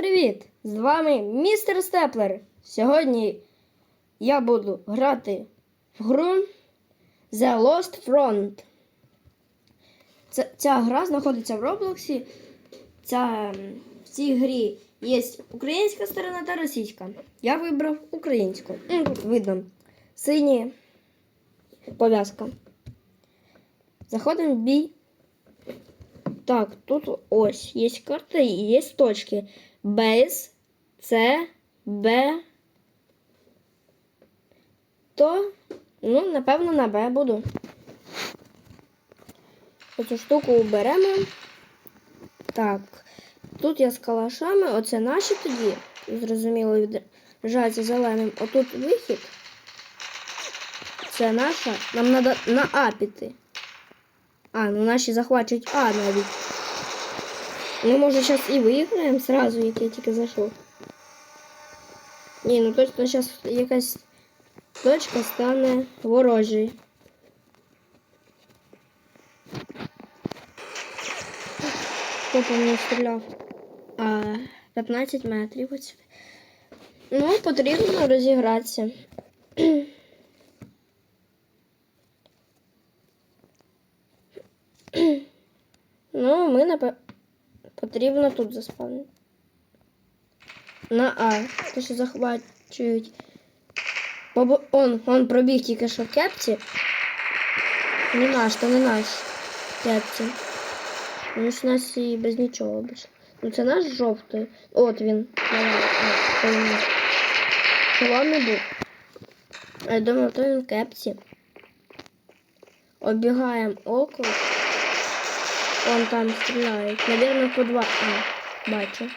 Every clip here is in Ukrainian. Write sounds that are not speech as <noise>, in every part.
привіт! З вами містер Степлер. Сьогодні я буду грати в гру The Lost Front. Ця, ця гра знаходиться в Роблоксі. Ця, в цій грі є українська сторона та російська. Я вибрав українську. Тут видно сині пов'язка. Заходимо в бій. Так, тут ось є карта і є точки. Бейс, С, Б. То, ну, напевно, на Б буду. Оцю штуку беремо. Так. Тут я з калашами, оце наші тоді. Зрозуміло, відражається зеленим. Отут вихід. Це наша. Нам треба на А піти. А, ну наші захвачують А навіть. Ми, може, зараз і виграємо сразу, як я тільки зайшов. Ні, ну точно зараз якась точка стане ворожою. Хто по мені стріляв? А, 15 метрів ось. Ну, потрібно розігратися. <clears throat> Ну, ми напевно потрібно тут заспавнити. На А. Те, що захвачують. Побо... Он, он пробіг тільки що в кепці. Не наш, то не наш кепці. Ну, ж у нас і без нічого більше. Ну це наш жовтий. От він. Шолом не був. Я думав, то він в кепці. Обігаємо около. Он там стріляють. Наверное, по два. А, бачу.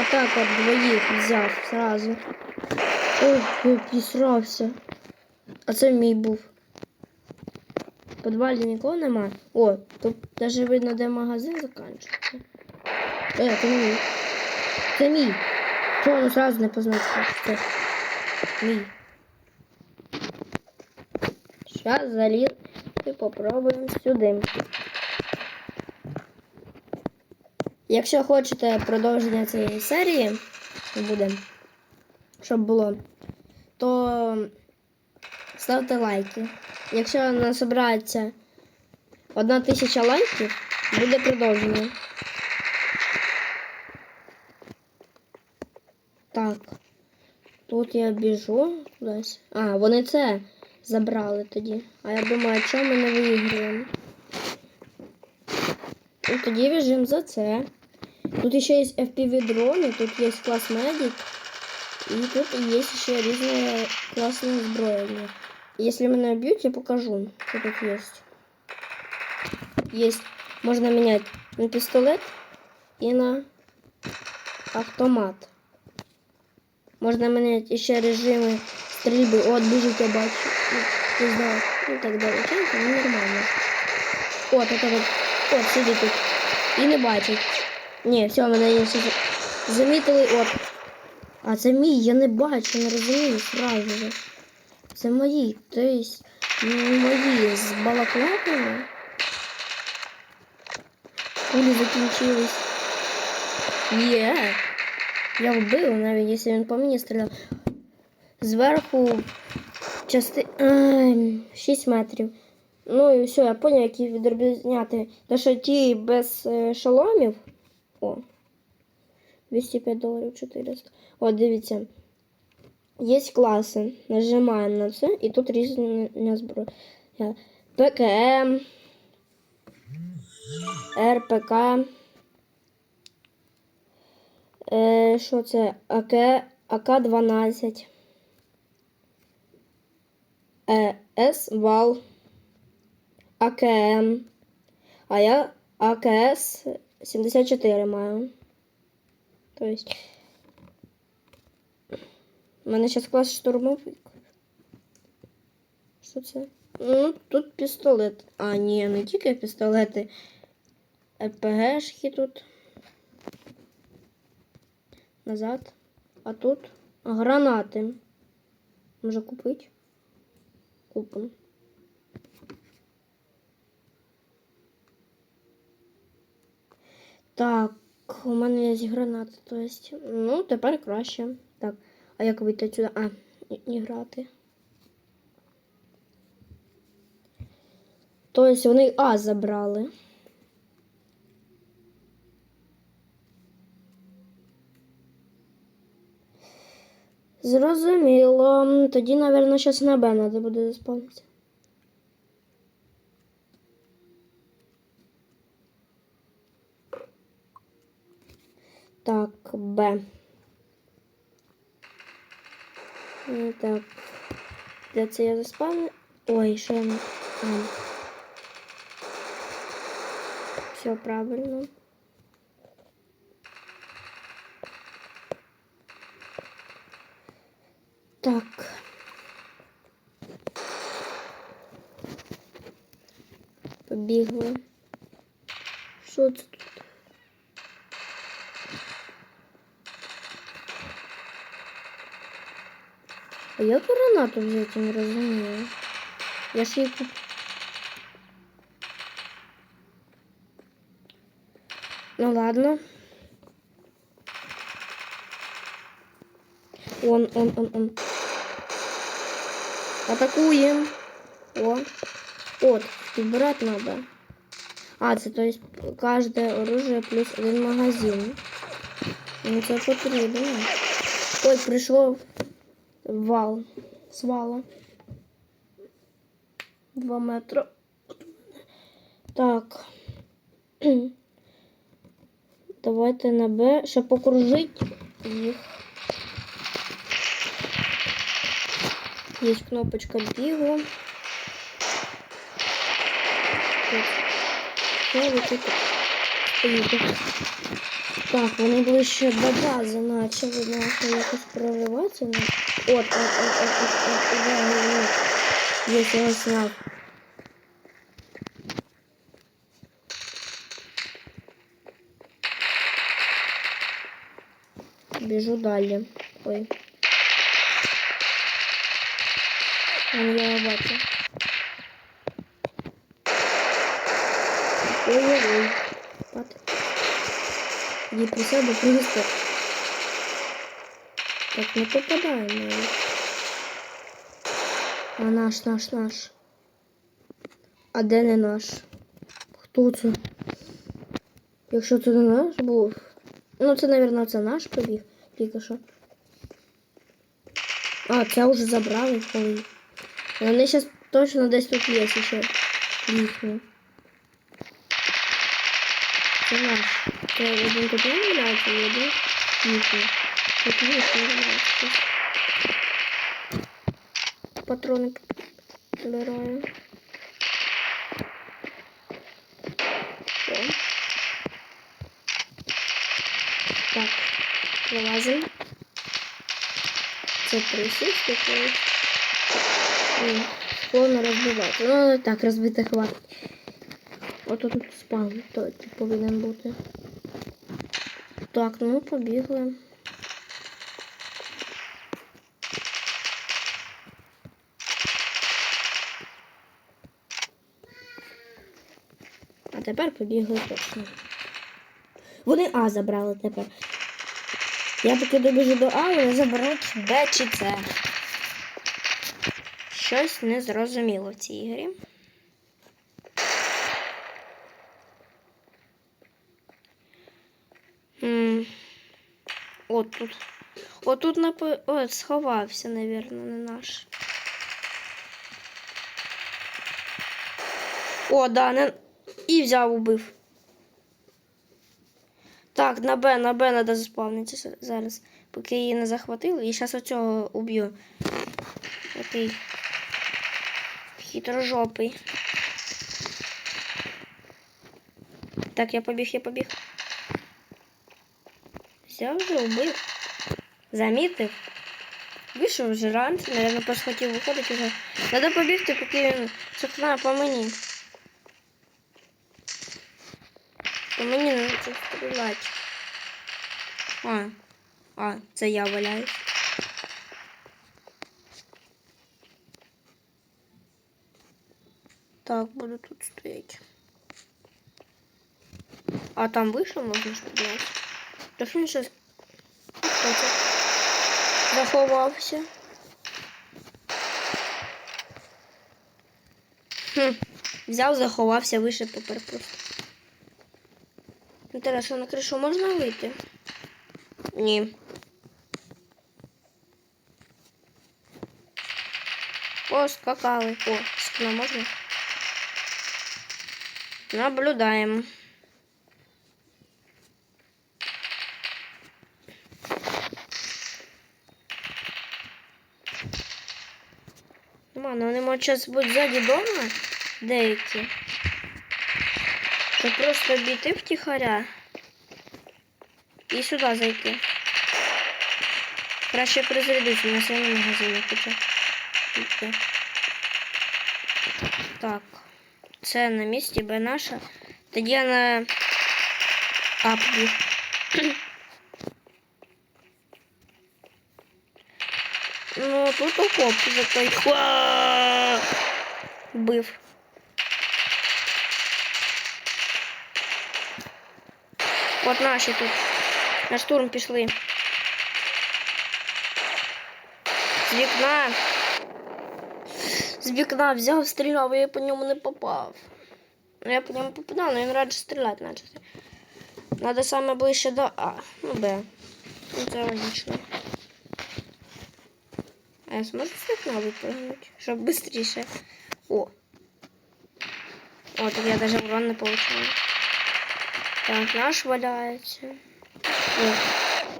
Отак от двоїх взяв сразу. Ой, я пісрався. А це мій був. В підвалі нема. О, тут навіть видно, де магазин закінчується. Е, це не мій. Це мій. Чого воно сразу не позначило? Це мій. Зараз заліз і попробуємо сюди. Якщо хочете продовження цієї серії, буде, щоб було, то ставте лайки. Якщо насобирається одна тисяча лайків, буде продовження. Так, тут я біжу кудись. А, вони це забрали тоді. А я думаю, чому ми не виіграємо? Ну, тоді біжимо за це. Тут ще є FPV дрони, тут є клас медик. І тут є ще різне класне озброєння. Якщо мене б'ють, я покажу, що тут є. Есть, можна міняти на пістолет і на автомат. Можна міняти ще режими стрільби. От, біжить, я бачу. Ну, Не знаю. Ну так далеченько, ну нормально. От, это вот. От, сидить тут. І не бачить. Ні, все, мене інші за- замітили. От. А це мій, я не бачу, не розумію сразу же. Це мої, то есть м, мої з балаклавами. Кулі закінчились. Є. Я вбив навіть, якщо він по мені стріляв. Зверху части... Ем, Ай, 6 метрів. Ну і все, я поняв, які відрізняти. Та що ті без е, шоломів. О. 205 доларів 400. О, дивіться. Є класи. Нажимаємо на це і тут різні зброя. ПКМ. РПК. Е, Що це? АК, ак 12 ЕС-вал, АКМ. А я АКС 74 маю. То есть. У мене зараз клас штурмовик. Що це? Ну, тут пістолет. А, ні, не тільки пістолети. ЕПГшки тут. Назад. А тут гранати. Може купить. Купимо. Так, у мене є граната, то есть. Ну, тепер краще. Так, а як вийти сюди? А, і грати. Тобто вони А забрали. Зрозуміло. Тоді, мабуть, зараз на Б треба буде заспавнитися. Так, Б. Е, Так. Де це я заспавню? Ой, я не... Все правильно. Так. Побігли. Що це тут? А як гранату взяти, не розумію. Я ж її куп... Ну ладно. Он, он, он, он. Атакуем. О. От, підбирати надо. А, це то есть каждое оружие плюс один магазин. Ну це потрібно. Ой, прийшов вал. Свала. Два метри. Так. <clears throat> Давайте на Б, щоб покружити їх. Есть кнопочка бігу. Так, вони були ще до бази начали начали якось прориватися. От, от, Вот, вот, вот, вот. Є, я сняв. Біжу далі. Ой. Я бачу. Ой-ой-ой. Пат. Иди при себе просто. Так, не попадаємо. навіть. А наш, наш, наш. А де не наш? Хто це? Якщо це не наш був. Ну, це, мабуть, це наш побіг. Тільки що. А, це вже забрали коли. Вони зараз точно десь тут є ще їхні. Це наш. Це один тут не валяється, і один їхній. Тут їхній валяється. Патрони підбираю. О. Так, вилазимо. Це присість такий. Повно розбивати. Ну, так, розбити хватить. От тут спам то повинен бути. Так, ну побігли. А тепер побігли точно. Вони А забрали тепер. Я поки добіжу до А, вони заберуть Б чи С. Щось незрозуміло в цій ігрі. От тут. От тут напи... От, сховався, навірно, не наш. О, да, не... І взяв, убив. Так, на Б, на Б треба заспавнитися зараз, поки її не захватили. І зараз оцього уб'ю. Такий хитрожопий. Так, я побіг, я побіг. Взяв вже убив. Замітив. Вийшов вже ранці, наверное, просто хотів виходити вже. Треба побігти, поки він цокна по мені. По мені не це стріляти. А, а, це я валяюсь. Так, буду тут стоять. А там выше можно ж поднять. То що він щось. Хто це? Заховався. Хм. Взяв, заховався, вийшов тепер просто. Інтересно, на кришу можна вийти? Ні. Поскакали. О, спина можна? Наблюдаем. Ладно, вони можуть зараз бути ззаді дома деякі. Щоб просто обійти втіхаря і сюди зайти. Краще призарядись, у нас є на магазині хоча. Так. Це на місці, бо наша. Тоді я на <clears throat> апбіг. Ну, тут окоп за той. Ха! Бив. От наші тут. На штурм пішли. З вікна. З вікна взяв, стріляв, а я по ньому не попав. Ну, Я по ньому попадав, але він радше стріляти наче. Надо саме ближче до А. Ну Б. Ну, це логічно. А я зможу з вікна випрыгнути, щоб швидше. О. О, так я даже урон не получаю. Так, наш валяється. О.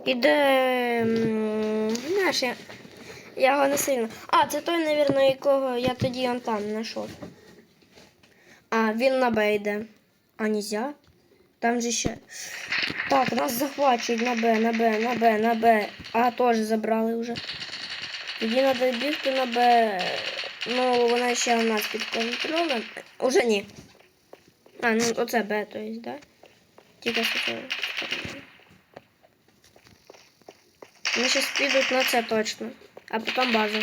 Іде. м, Знаєш, я, я його не сильно. А, це той, навірно, якого я тоді он там знайшов. А, він на Б йде. А нельзя? Там же ще. Так, нас захвачують на Б, на Б, на Б, на Б. А, теж забрали вже. Тоді треба бігти на Б. Ну, вона ще у нас під контролем. Уже ні. А, ну оце Б, то есть, да? Тільки що. Вони зараз підуть на це точно. А потім базу.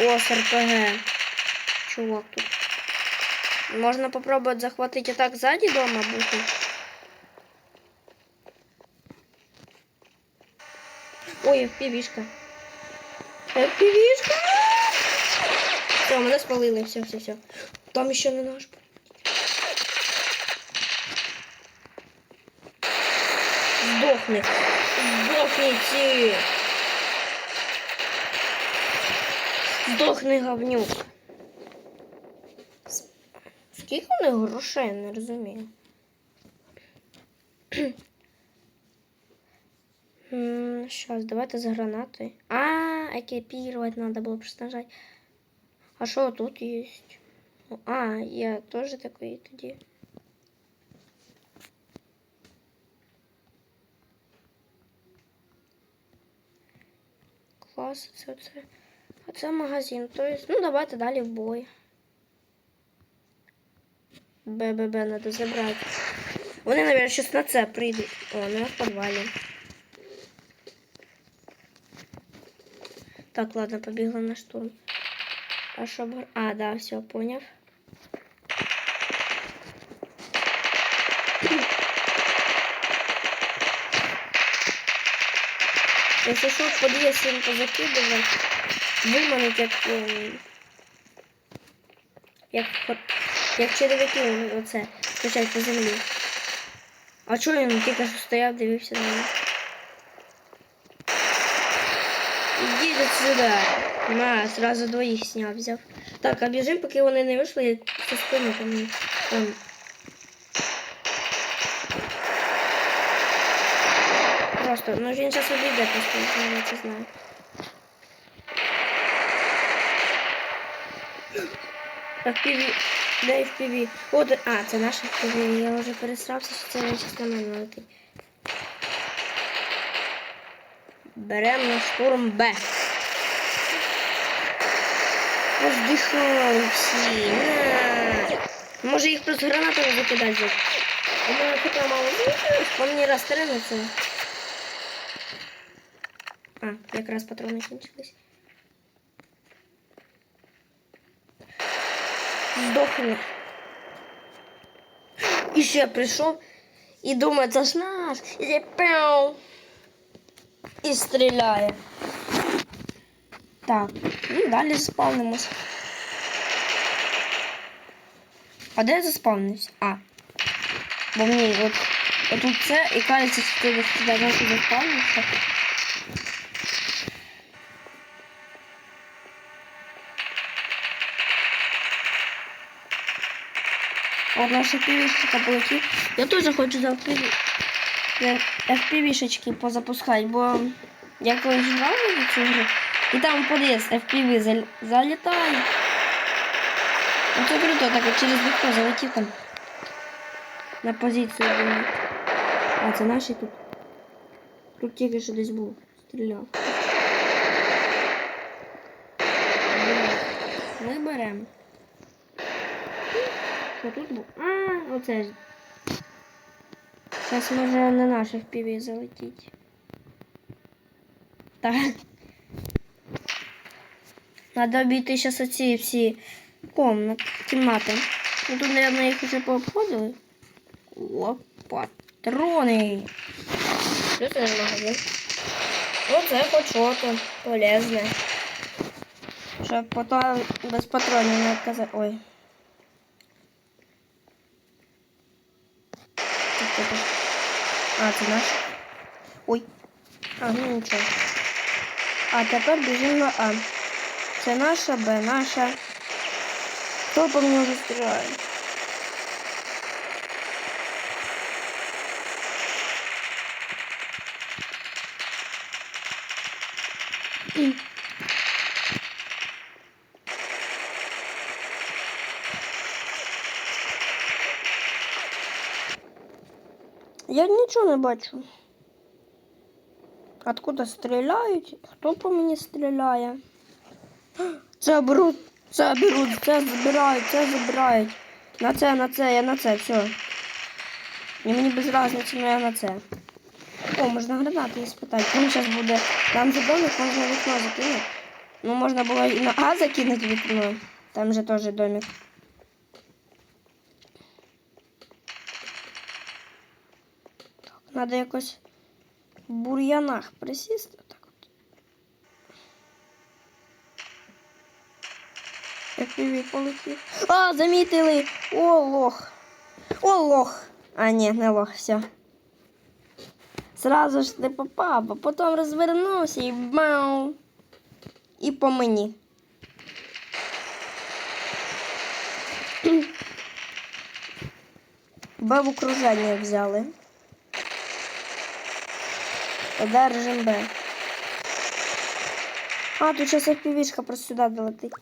О, з РПГ. Чувак тут. Можна попробувати захватити так ззаді дома бути. Ой, FPV-шка. FPV-шка! Все, мене спалили, все, все, все. Там ще не наш. Сдохни. Сдохните. Сдохни, говнюк. Скільки у них грошей, я не розумію. <clears throat> Сейчас, давайте з гранатою. А, екіпірувати надо було просто нажать. А що тут є? А, я теж такий тоді. Клас, це це. А це магазин. Тобто, ну давайте далі в бой. БББ треба забрати. Вони, мабуть, щось на це прийдуть. О, не в підвалі. Так, ладно, побігла на штурм. А що. А, да, все, поняв. Якщо що, в під'їзд їм позакидувати, виманить як... ем, Як, як черевики оце, качать по землі. А чого він тільки що стояв, дивився на мене? Ідіть сюди. На, сразу двоїх сняв, взяв. Так, а біжим, поки вони не вийшли, я со мені. Там. Просто, ну він зараз обійде, просто я це знаю. FPV. Де FPV? О, де- а, це наш FPV. Я вже пересрався, що це він зараз на мене летить. Беремо на штурм Б. Роздихали всі. Може їх просто гранатами. У мене така мало залишилось, по мені раз стрельнуться. А, якраз патрони кінчились. Здохни. І ще прийшов І думає, це ж наш. І такий пяу. І стріляє. Так, і далі спавнимось. А де я заспавнився? А. Бо мені от, отут це і кажеться, що ти десь туди не От наша півішечка полетів. Я теж хочу за FPV FPV-шечки позапускати, бо я колись грала в цю і там подивись, FPV зал- залітає. Ну це круто, так через вікно залетів там на позицію. А, це наші тут. Тут тільки що десь був. Стріляв. Ми беремо. Що тут був? А, оце ж. Зараз може на наших піві залетіть. Так. Надо обійти зараз оці всі комнати, кімнати. Ну тут, мабуть, їх вже пообходили. О, патрони. Що це за магазин? Оце хоч що-то полезне. Щоб потім без патронів не відказати. Ой. А, це наш. Ой. А, ну нічого. А тепер біжимо на А. Це наша, Б, наша. Хто по мені вже стріляє? Я нічого не бачу. Откуда стріляють? Хто по мені стріляє? <gasps> Це беруть, це беруть, це забирають, це забирають. На це, на це, я на це, все. І мені без різниці, але я на це. О, можна гранати спитати. Він зараз буде. Там домик можна вікно закинути. Ну, можна було і на А закинути вікно. Там же теж домик. Треба якось в бур'янах присісти. Так от. FPV полетів. А, замітили! О, лох. О, лох. А, ні, не лох, все. Сразу ж не попав, а потім розвернувся і бау. І по мені. Б в взяли. Одержим Б. А, тут сейчас FPV-шка просто сюди долетить.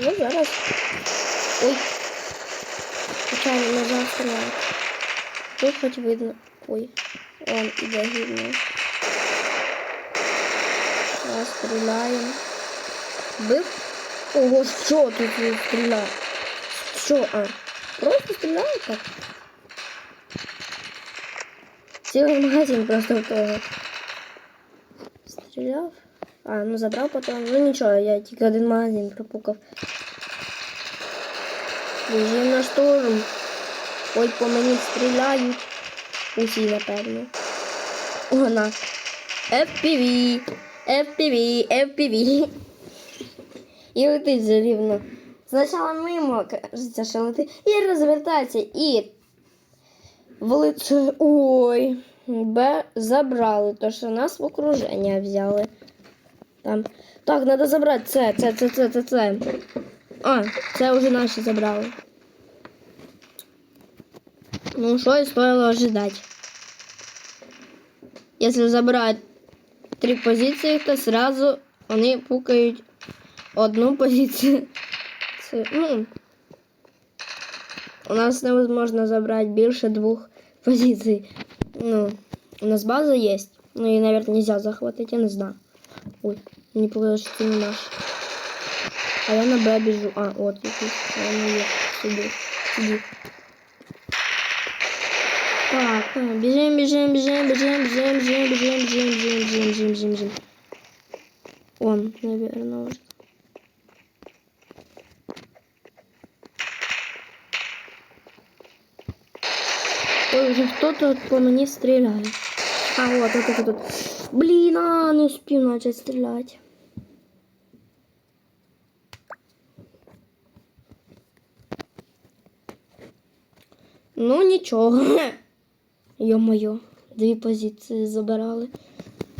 Ну, зараз. Ой. Случайно нажав стріляти. Тут хоч видно. Ой. Он іде гівно. Зараз стріляємо. Бив? Ого, що тут стріляє? Що? А, просто стріляє так? Цілий магазин просто в того. А, ну забрав потім. Ну нічого, я тільки один магазин пропукав. Біжим на штурм. Ой, по мені стріляють. Усі, напевно. Вона. FPV. FPV, FPV. І летить рівно. Спочатку мимо, кажеться, що летить. І розвертається і влучує. Ой. Б забрали, то що нас в окруження взяли. Там. Так, треба забрати це, це, це, це, це, це. А, це вже наші забрали. Ну, що і стоило ожидать. Если забрать три позиції, то сразу вони пукають одну позицію. Це, ну, у нас невозможно забрати більше двох позицій. Ну, у нас база есть. Ну, и, наверное, нельзя захватить, я не знаю. Ой, мені показалось, що це не наш. А я на Б біжу. А, от якийсь. А воно є. Сюди. Сюди. Так, е, біжим, біжим, біжим, біжим, біжим, біжим, біжим, біжим, біжим, біжим, біжим, біжим, біжим. Он, наверное, уже. Ой, вже хто тут по мені стріляє. А, вот, тут, тут, тут. Блін, а, не успів начать стріляти. Ну, нічого. <laughs> Йо-моє, дві позиції забирали.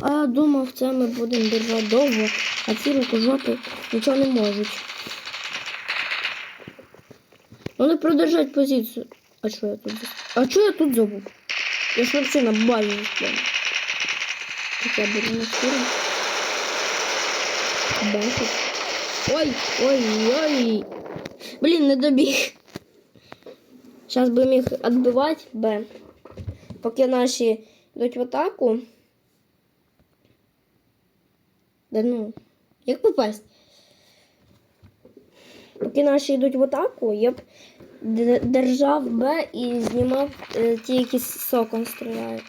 А я думав, це ми будемо держати довго, а ці рукожопи нічого не можуть. Вони продержать позицію. А що я тут? А що я тут забув? Я ж вообще на базі застрял. Так я беру на сторону. Ой, ой, ой. Блін, не добіг. Зараз би міг відбивати Б. Поки наші йдуть в атаку. Да ну, як попасть? Поки наші йдуть в атаку, я б держав Б і знімав е, ті, які соком стріляють.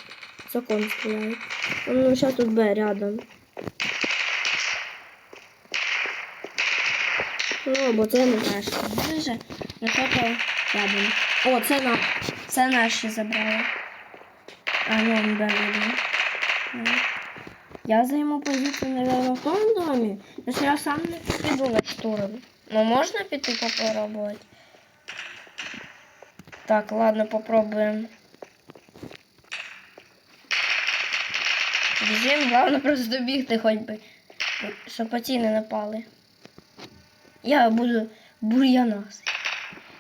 Соком стріляють. Ну, зараз тут Б рядом. Ну, бо це не наше. На то рядом. О, це на. Це наші забрали. А, ну, Б видно. Я займу позицію, наверное, в тому домі. Якщо я сам не піду на штурм. Ну, можна піти попробувати? Так, ладно, попробуем. Біжим, главное просто добігти хоч би, щоб оті не напали. Я буду бур'янах.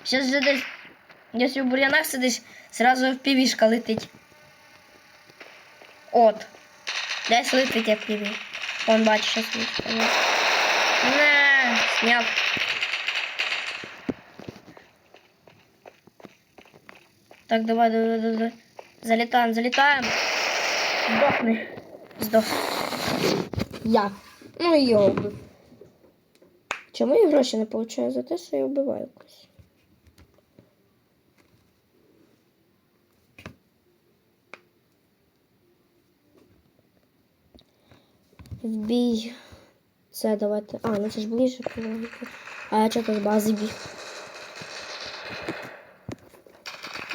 Зараз же десь, якщо в бур'янах сидиш, сразу в півішка летить. От. Десь летить як піві. Он бачиш, що свічка. Не, сняв. Так, давай, давай, давай, давай. Залетаем, залетаем. Сдохни. Сдох. Я. Ну я вбив. Чому я гроші не получаю за те, що я вбиваю когось? Вбій. Це давайте. А, ну це ж ближче. А я чого з бази біг.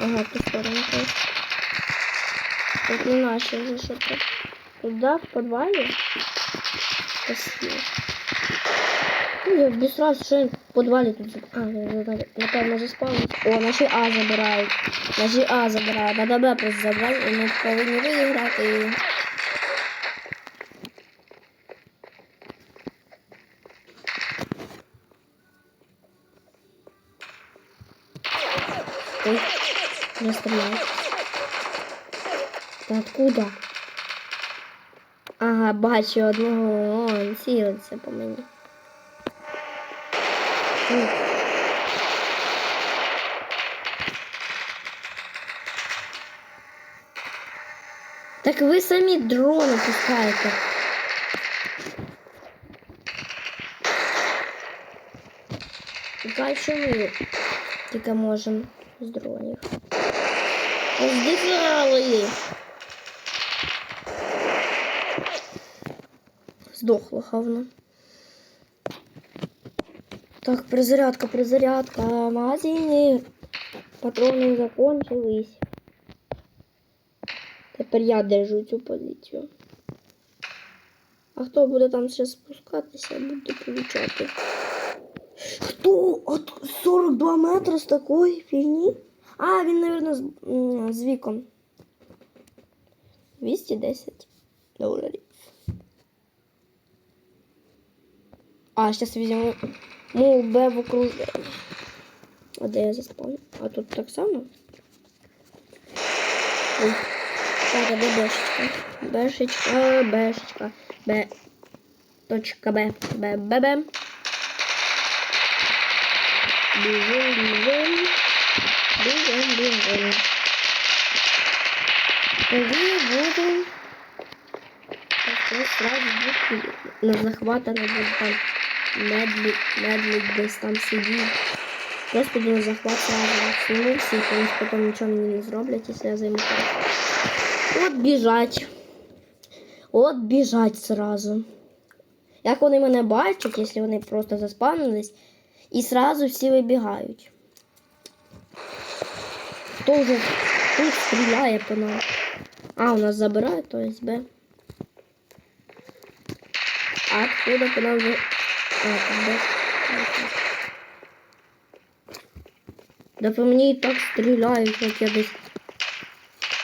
Ага, ту сторону теж. Тут не наші вже що тут. Туди, в подвале. Спасибо. Ну, я без раз, що в подвале. тут. за- А, напевно, заспавнився. О, наші А забирають. Наші А забирають. Надо Б просто забрати, і ми повинні виграти. Ой, не стреляет. Та откуда? Ага, бачу одного, О, він цілиться по мені. Так ви самі дрони пускаєте. Дальше ми тільки можемо з дронів. Здихали. Здохло хавно. Так, призарядка. В магазині патрони закончились. Тепер я держу цю позицію. А хто буде там ще спускатися, буде получати. Хто? От 42 метри з такої фігні? А, він, мабуть, з, з віком. 210 доларів. А, зараз візьмемо мов Б в окруженні. А де я заспав? А тут так само? Так, а де Бешечка? Бешечка, Бешечка, Б. Точка Б. Б, Б, Б. Біжим, біжим. Біжим, біжим. Тоді будемо сразу будуть на захвата не буде медлить, медлить десь там сидіть. Просто на захват сниму всі, тому потім нічого мені не зроблять, якщо я займу. От біжать. От біжать сразу. Як вони мене бачать, якщо вони просто заспавнились, і сразу всі вибігають. Хто вже Тут стріляє по нам. А, у нас забирає, то есть Б. А откуда по нам. Да по мені і так стріляють, як я десь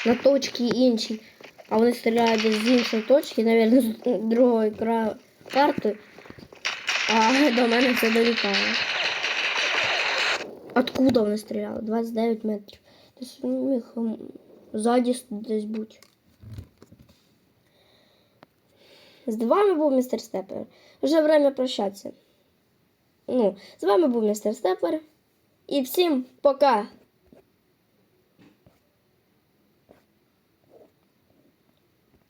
на точці іншій. А вони стріляють десь з іншої точки, навіть з другої краю карти. А до мене це долітає. Откуда вони стріляли? 29 метрів. Десь міг ззаді десь бути. З вами був містер Степер. Вже время прощатися. Ну, з вами був містер Степер. І всім пока!